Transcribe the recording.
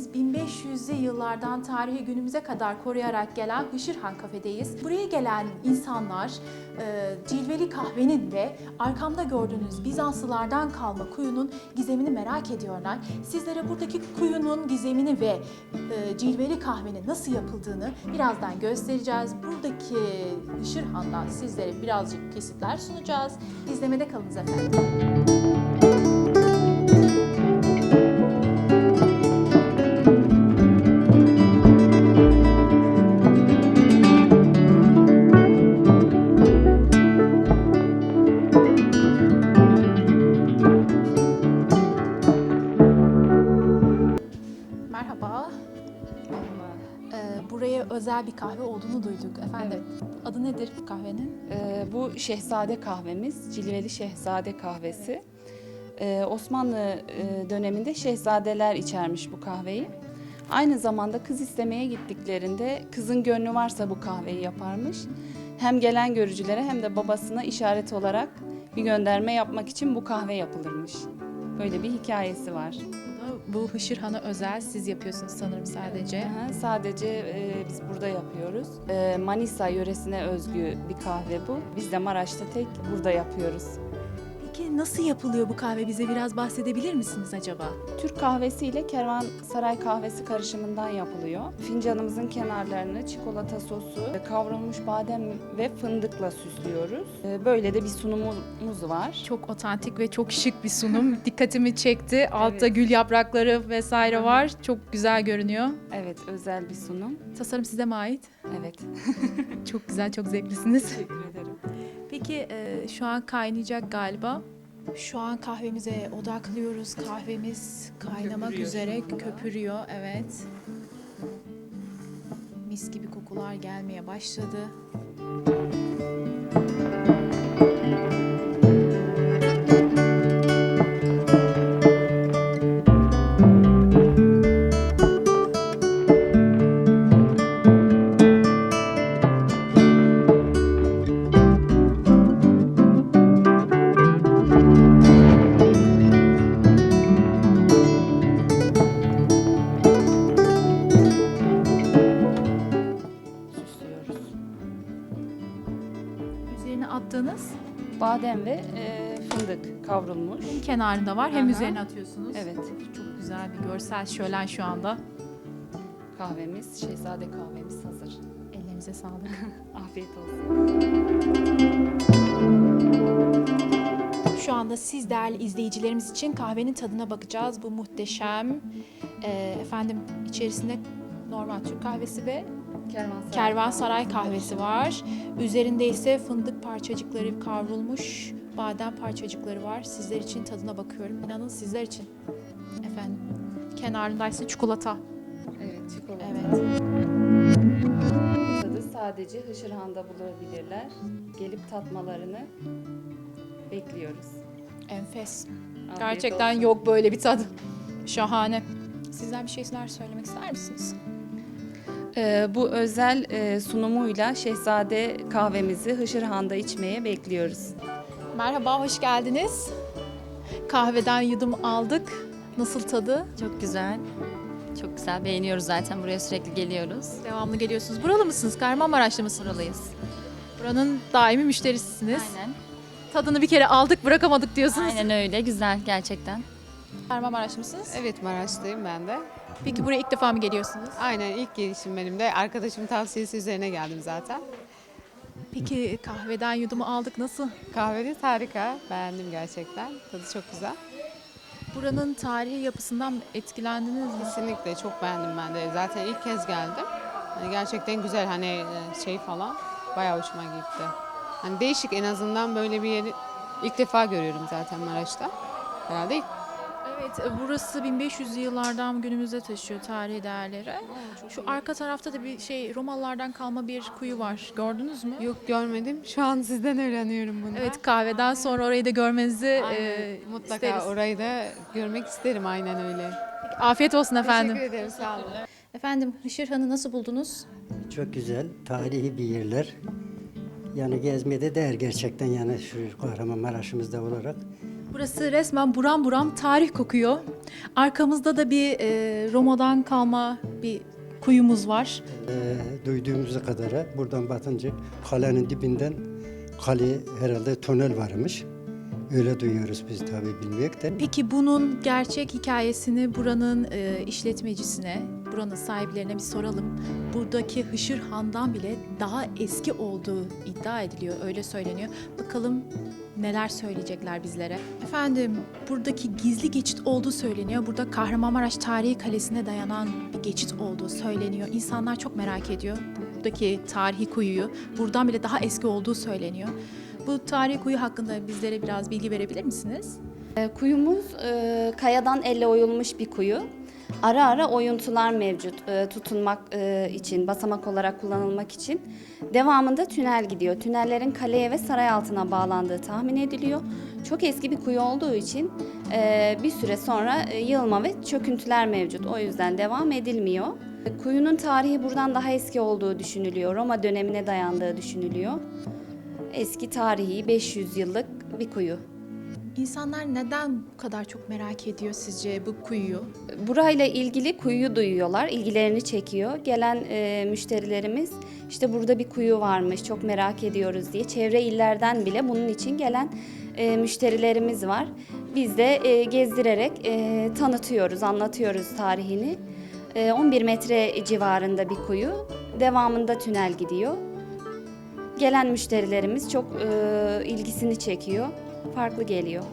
Kafedeyiz. 1500'lü yıllardan tarihi günümüze kadar koruyarak gelen Hışırhan Kafedeyiz. Buraya gelen insanlar e, cilveli kahvenin ve arkamda gördüğünüz Bizanslılardan kalma kuyunun gizemini merak ediyorlar. Sizlere buradaki kuyunun gizemini ve e, cilveli kahvenin nasıl yapıldığını birazdan göstereceğiz. Buradaki Hışırhan'dan sizlere birazcık kesitler sunacağız. İzlemede kalınız efendim. Özel bir kahve olduğunu duyduk efendim. Adı nedir bu kahvenin? Ee, bu Şehzade kahvemiz, Cilveli Şehzade kahvesi. Ee, Osmanlı e, döneminde şehzadeler içermiş bu kahveyi. Aynı zamanda kız istemeye gittiklerinde kızın gönlü varsa bu kahveyi yaparmış. Hem gelen görücülere hem de babasına işaret olarak bir gönderme yapmak için bu kahve yapılırmış. Böyle bir hikayesi var. Bu da bu Hışırhan'a özel siz yapıyorsunuz sanırım sadece. Aha, sadece e, biz burada yapıyoruz. E, Manisa yöresine özgü bir kahve bu. Biz de Maraş'ta tek burada yapıyoruz. Peki nasıl yapılıyor bu kahve? Bize biraz bahsedebilir misiniz acaba? Türk kahvesi ile kervansaray kahvesi karışımından yapılıyor. Fincanımızın kenarlarını çikolata sosu, kavrulmuş badem ve fındıkla süslüyoruz. E, Böyle de bir sunumumuz var. Çok otantik ve çok şık bir sunum. Dikkatimi çekti. Altta Evet. gül yaprakları vesaire var. Çok güzel görünüyor. Evet, özel bir sunum. Tasarım size mi ait? Evet. Çok güzel, çok zevklisiniz. Teşekkür ederim. Peki e, şu an kaynayacak galiba. Şu an kahvemize odaklıyoruz. Kahvemiz kaynamak Köpürüyor üzere şu anda. köpürüyor. Evet. Mis gibi kokular gelmeye başladı. Badem ve e, fındık kavrulmuş. hem kenarında var hem Aha. üzerine atıyorsunuz. Evet. Çok güzel bir görsel şölen şu anda. Kahvemiz, şehzade kahvemiz hazır. Ellerinize sağlık. Afiyet olsun. Şu anda siz değerli izleyicilerimiz için kahvenin tadına bakacağız. Bu muhteşem. e, efendim içerisinde normal Türk kahvesi ve Kervansaray, kervansaray kahvesi var. Üzerinde ise fındık parçacıkları kavrulmuş badem parçacıkları var. Sizler için tadına bakıyorum. İnanın sizler için. Efendim. Kenarında ise çikolata. Evet, çikolata. Evet. Tadı sadece Hışırhan'da bulabilirler. Gelip tatmalarını bekliyoruz. Enfes. Afiyet Gerçekten olsun. yok böyle bir tadı. Şahane. Sizler bir şeyler söylemek ister misiniz? Ee, bu özel e, sunumuyla Şehzade kahvemizi Hışırhan'da içmeye bekliyoruz. Merhaba, hoş geldiniz. Kahveden yudum aldık. Nasıl tadı? Çok güzel. Çok güzel. Beğeniyoruz zaten. Buraya sürekli geliyoruz. Devamlı geliyorsunuz. Buralı mısınız? Kahramanmaraşlı mısınız? Buralıyız. Buranın daimi müşterisisiniz. Aynen. Tadını bir kere aldık, bırakamadık diyorsunuz. Aynen öyle. Güzel gerçekten. Kahramanmaraşlı mısınız? Evet Maraş'tayım ben de. Peki buraya ilk defa mı geliyorsunuz? Aynen ilk gelişim benim de. Arkadaşımın tavsiyesi üzerine geldim zaten. Peki kahveden yudumu aldık. Nasıl? Kahveniz harika. Beğendim gerçekten. Tadı çok güzel. Buranın tarihi yapısından etkilendiniz mi? Kesinlikle çok beğendim ben de. Zaten ilk kez geldim. Hani gerçekten güzel hani e, şey falan bayağı hoşuma gitti. Hani değişik en azından böyle bir yeri ilk defa görüyorum zaten Maraş'ta. Herhalde ilk Evet, e, burası 1500'lü yıllardan günümüze taşıyor tarihi değerleri. Şu arka tarafta da bir şey Romalılardan kalma bir kuyu var. Gördünüz mü? yok görmedim. Şu an sizden öğreniyorum bunu. Evet, kahveden sonra orayı da görmenizi Aynen. e, Mutlaka isteriz. orayı da görmek isterim aynen öyle. Afiyet olsun efendim. Teşekkür ederim sağ olun. Efendim Hışırhan'ı nasıl buldunuz? Çok güzel, tarihi bir yerler. Yani gezmeye de değer gerçekten yani şu Kahramanmaraş'ımızda olarak Burası resmen buram buram tarih kokuyor. Arkamızda da bir e, Roma'dan kalma bir kuyumuz var. Ee, duyduğumuza kadar buradan batınca kalenin dibinden kale herhalde tünel varmış. Öyle duyuyoruz biz tabii bilmeyek de. Peki bunun gerçek hikayesini buranın e, işletmecisine, buranın sahiplerine bir soralım. Buradaki Hışır Han'dan bile daha eski olduğu iddia ediliyor, öyle söyleniyor. Bakalım neler söyleyecekler bizlere. Efendim, buradaki gizli geçit olduğu söyleniyor. Burada Kahramanmaraş Tarihi Kalesi'ne dayanan bir geçit olduğu söyleniyor. İnsanlar çok merak ediyor buradaki tarihi kuyuyu. Buradan bile daha eski olduğu söyleniyor. Bu tarihi kuyu hakkında bizlere biraz bilgi verebilir misiniz? E, Kuyumuz e, kayadan elle oyulmuş bir kuyu. Ara ara oyuntular mevcut e, tutunmak e, için, basamak olarak kullanılmak için. Devamında tünel gidiyor. Tünellerin kaleye ve saray altına bağlandığı tahmin ediliyor. Çok eski bir kuyu olduğu için e, bir süre sonra e, yığılma ve çöküntüler mevcut. O yüzden devam edilmiyor. Kuyunun tarihi buradan daha eski olduğu düşünülüyor. Roma dönemine dayandığı düşünülüyor. Eski tarihi 500 yıllık bir kuyu. İnsanlar neden bu kadar çok merak ediyor sizce bu kuyuyu? Burayla ilgili kuyuyu duyuyorlar, ilgilerini çekiyor. Gelen e, müşterilerimiz işte burada bir kuyu varmış, çok merak ediyoruz diye. Çevre illerden bile bunun için gelen e, müşterilerimiz var. Biz de e, gezdirerek e, tanıtıyoruz, anlatıyoruz tarihini. E, 11 metre civarında bir kuyu, devamında tünel gidiyor. Gelen müşterilerimiz çok e, ilgisini çekiyor, farklı geliyor.